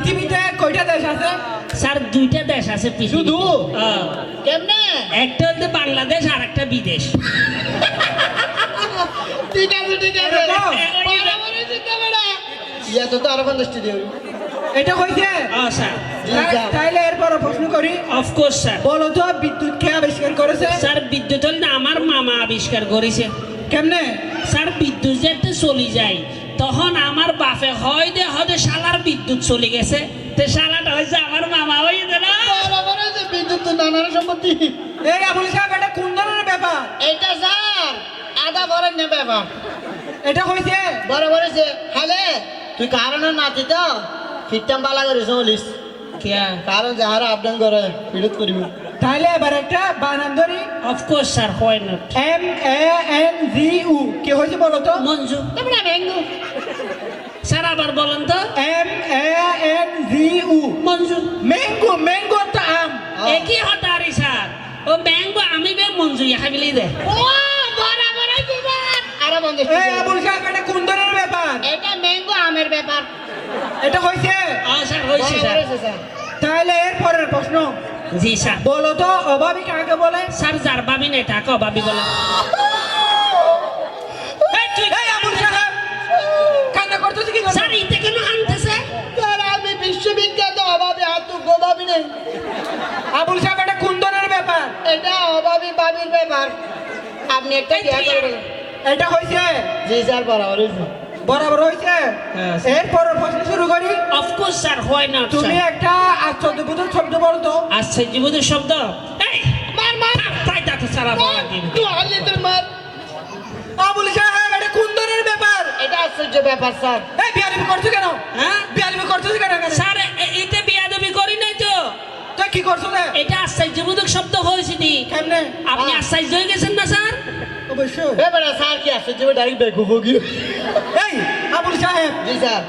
পৃথিবীতে কয়টা দেশ আছে? স্যার দুইটা দেশ আছে। শুধু? হ্যাঁ। কেমনে? একটা হচ্ছে বাংলাদেশ আর একটা বিদেশ। ঠিক আছে ঠিক আছে এরকম? বরাবরই চিন্তা বেড়া। ইয়া তো তো আরও পঞ্চাশটি দিও এটা হয়েছে স্যার। তাই- তাইলে এরপর প্রশ্ন করি। Of course sir. বলো তো বিদ্যুৎ কে আবিষ্কার করেছে? স্যার বিদ্যুৎ আমার মামা আবিষ্কার করেছে। কেমনে? স্যার বিদ্যুৎ যেতে চলে যায়। তখন আমার বাপে হয় দে হয়তো শালার বিদ্যুৎ চলে গেছে। তে শালাটা হয়েছে আমার মামা হয়ে দে না? বরাবর যে বিদ্যুৎ তো নানার সম্পত্তি। এই আবুল সাহেব এটা কোন ধরনের ব্যাপার? এইটা স্যার আদা ভরেন নে ব্যাপার। এটা হয়েছে? বরাবর যে হালে তুই কারণে নাতি তো? ফিরতাম বালা করে চলিস। কারণ যাহারা আপডাউন করে বিরোধ করিব। তাহলে এবার একটা বানান ধরি অফকোর্স স্যার হয় না M A N G U K হয়েছে বলো তো? মঞ্জু। তোমরা ভেঙ্গু। স্যার আবার বলেন তো। M A N G U Manju mango mango তো আম। একই হতারি স্যার? ও ব্যাঙ্গো আমি বে মঞ্জু ইহা বিলি দে। ও বরাবর আছে স্যার আরও বন্ধু এই আবুল সাহেব এটা কোন ধরনের ব্যাপার? এটা ম্যাঙ্গো আমের ব্যাপার। এটা হয়েছে ও স্যার বরাবর স্যার। তাহলে এর পরের প্রশ্ন। জি স্যার। বলো তো অভাবী কাকে বলে? স্যার যার বাবি নেই টাকা বাবি বলে। করতেছি কি স্যার কেন আনতেছে? স্যার আমি বিশ্ববিখ্যাত অভাবে হাত গোভাবি নেই। আবুল সাহেব এটা কোন ব্যাপার? এটা অভাবী বাবির ব্যাপার। আপনি একটা খেয়াল করবেন এটা হয়েছে জি স্যার বরাবর হয়েছে হ্যাঁ, প্রশ্ন শুরু করি। অফকোর্স স্যার হয় না তুমি একটা আশ্চর্যবোধক শব্দ বলো তো। আচ্ছা জীবনের শব্দ? এই মার। মার তাই তাতে সারা বলা দিন তুই হারলি তোর মার। আবুল আশ্চর্য ব্যাপার স্যার? এই বিয়ালিবি করছ কেন? হ্যাঁ? বিয়ালিবি করছ কেন স্যার এ- এটা বিয়াদবি করি নাই তো। তুই কি করছ রে এটা আশ্চর্যবোধক শব্দ হয়েছে নি কেমনে? আপনি হ্যাঁ। আশ্চর্য হয়ে গেছেন না স্যার? অবশ্যই। এবারে স্যার কি আশ্চর্য ডাইরেক্ট বেকুব গিয়ে এই আবুল সাহেব। জি স্যার।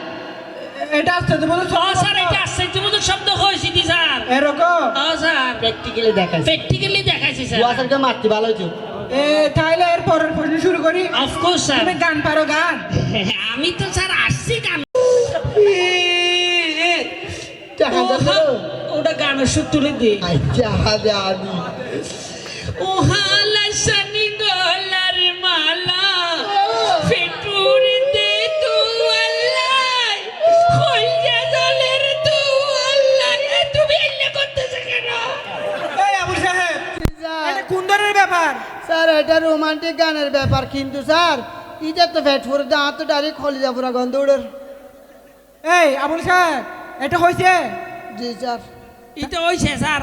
এটা আশ্চর্যবোধক স্যার এটা আশ্চর্যবোধক শব্দ হয়েছে নি স্যার। এরকম? ও স্যার। প্র্যাকটিক্যালি দেখাইছে। প্র্যাকটিক্যালি দেখাইছে স্যার। বুয়া স্যারকে মারতে ভালো এ তাহলে এর পরের প্রশ্ন শুরু করি। Of course sir. তুমি গান পারো গান? আমি তো স্যার আসছি গান টাকা দাও ওটা গানের সুর তুলে দিই আচ্ছা হাদে আদি ওহালা শনি গলার মালা। কোন ধরনের ব্যাপার? স্যার এটা রোমান্টিক গানের ব্যাপার কিন্তু স্যার ইটা তো ফ্যাট ফুরে দাঁত তো ডাইরেক্ট খলি যাব না গন্ধ উড়ের। এই আবুল সাহেব এটা হয়েছে জি স্যার। এটা হইছে স্যার।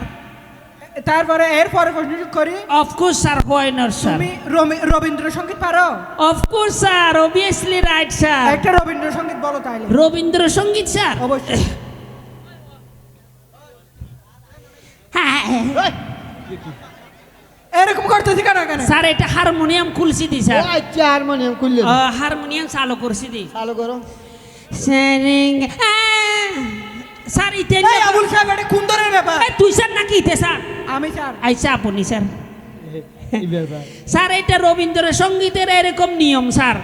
তারপরে এর পরের প্রশ্ন করি অফকোর্স স্যার হয় না স্যার তুমি রবি- রবীন্দ্রসঙ্গীত পারো? Of course sir obviously right sir একটা রবীন্দ্রসঙ্গীত বলো তাইলে। রবীন্দ্রসঙ্গীত স্যার অবশ্যই। হ্যাঁ এরকম করতেছি কেন কেন স্যার এটা হারমোনিয়াম খুলছি দি ও স্যার আচ্ছা হারমোনিয়াম খুললে হারমোনিয়াম চালু করছি দি। চালু করো। স্যারিং স্যার ইতে এই আবুল সাহেব এটা কোন ধরনের ব্যাপার? এই, তুই স্যার নাকি ইতে স্যার? আমি স্যার। আইসা আপনি স্যার। স্যার এটা রবীন্দ্রসঙ্গীতের এরকম নিয়ম স্যার।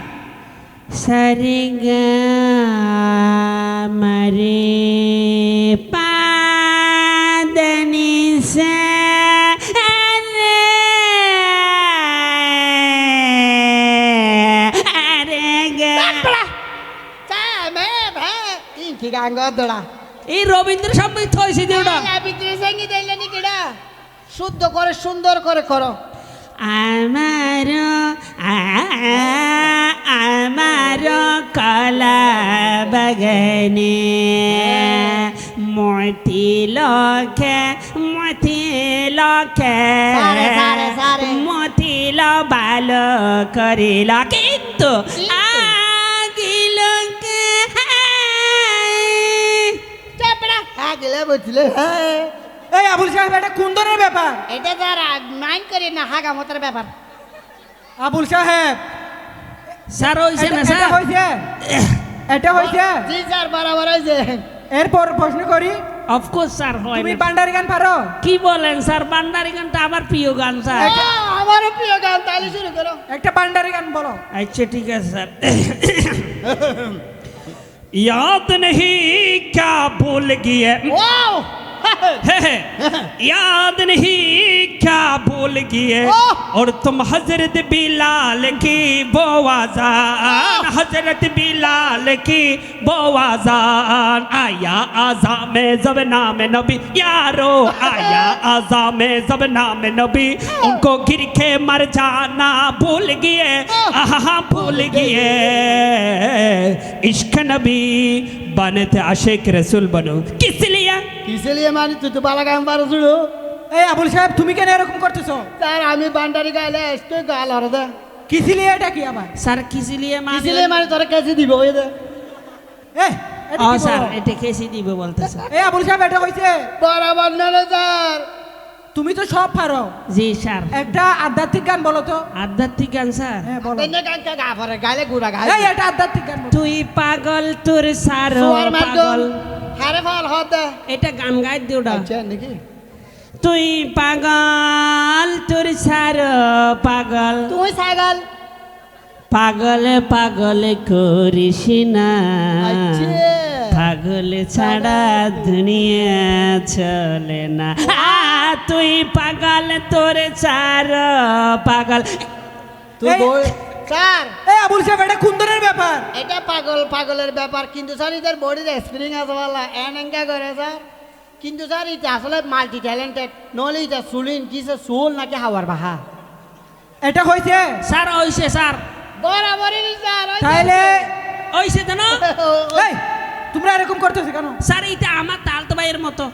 সারিগা মারে পাদনি দড়া এই রবীন্দ্রসঙ্গীত হয়েছে যে ওটা ভিতরে সংগীত এলে নি কেডা শুদ্ধ করে সুন্দর করে করো আমার আমার কলা বাগানে মতি লখে মতি লখে সারে, সারে, সারে। ভালো করিল কিন্তু হ্যাঁ বুঝলে হ্যাঁ। এই আবুল সাহেব এটা কোন ধরনের ব্যাপার? এটা তার মাইন্ড করি না হাগা মতার ব্যাপার। আবুল সাহেব স্যার হয়েছে না স্যার? হয়েছে এটা হয়েছে জি স্যার বরাবর হয়েছে এরপর প্রশ্ন করি অফকোর্স স্যার হয় তুমি। বান্ডারি গান পারো? কি বলেন স্যার? বান্দারি গানটা আমার প্রিয় গান স্যার। আমারও প্রিয় গান তাহলে শুরু করো। একটা বান্ডারি গান বলো। আচ্ছা ঠিক আছে স্যার। याद नहीं क्या भूल गई है? याद नहीं क्या भूल गए! और तुम हज़रत बिलाल की वो आजान हज़रत बिलाल की वो आजान। आया आजा में जब नाम नबी यारो आया आजा में जब नाम नबी। उनको गिर के मर जाना भूल गए। आहा भूल गए। इश्क नबी बने थे आशिक रसूल बनो। किस लिए মানে তুই তো বালা গান পারো শুরু এই আবুল সাহেব তুমি কেন এরকম করতেছো? স্যার আমি বান্ডারি গাইলে গাল এটা কি আবার? স্যার কিসিলিয়ে কিসেলিয়ে মানে মানে তোরা কেসি দিব ওই দে। এ এটা ও কি স্যার বলো? এটা কেসি দিব বলতেছে এই আবুল সাহেব এটা হইছে বরাবর না রে স্যার। তুমি তো সব পারো। জি স্যার। একটা আধ্যাত্মিক গান বলো তো। আধ্যাত্মিক গান স্যার। হ্যাঁ বলো। গান কে গা গাইলে গুড়া গাই এই এটা আধ্যাত্মিক গান পাগল তোর সার পাগল। হারে ফল হতে এটা গান গাই দিওটা আচ্ছা নাকি তুই পাগল তোর সার পাগল। তুই ছাগল। পাগল পাগল করিস না। আচ্ছা। পাগল ছাড়া দুনিয়া চলে না। আ, তুই পাগল তোর চার পাগল। তুই বল স্যার এই আবুল সাহেব এটা কুন্দরের ব্যাপার? এটা পাগল পাগলের ব্যাপার। কিন্তু স্যার এদের বডির স্প্রিং আছে বলা। এনেঙ্গা করে স্যার। কিন্তু স্যার এটা আসলে মাল্টি ট্যালেন্টেড নহলে এটা সুলিন কিসে সুল নাকি হাওয়ার বাহা? এটা হইছে? স্যার ওইসে স্যার। বরাবরই স্যার যে- তাইলে তো না? তোমরা এরকম করতেছো কেন? স্যার এটা আমার তাল তো ভাইয়ের মতো।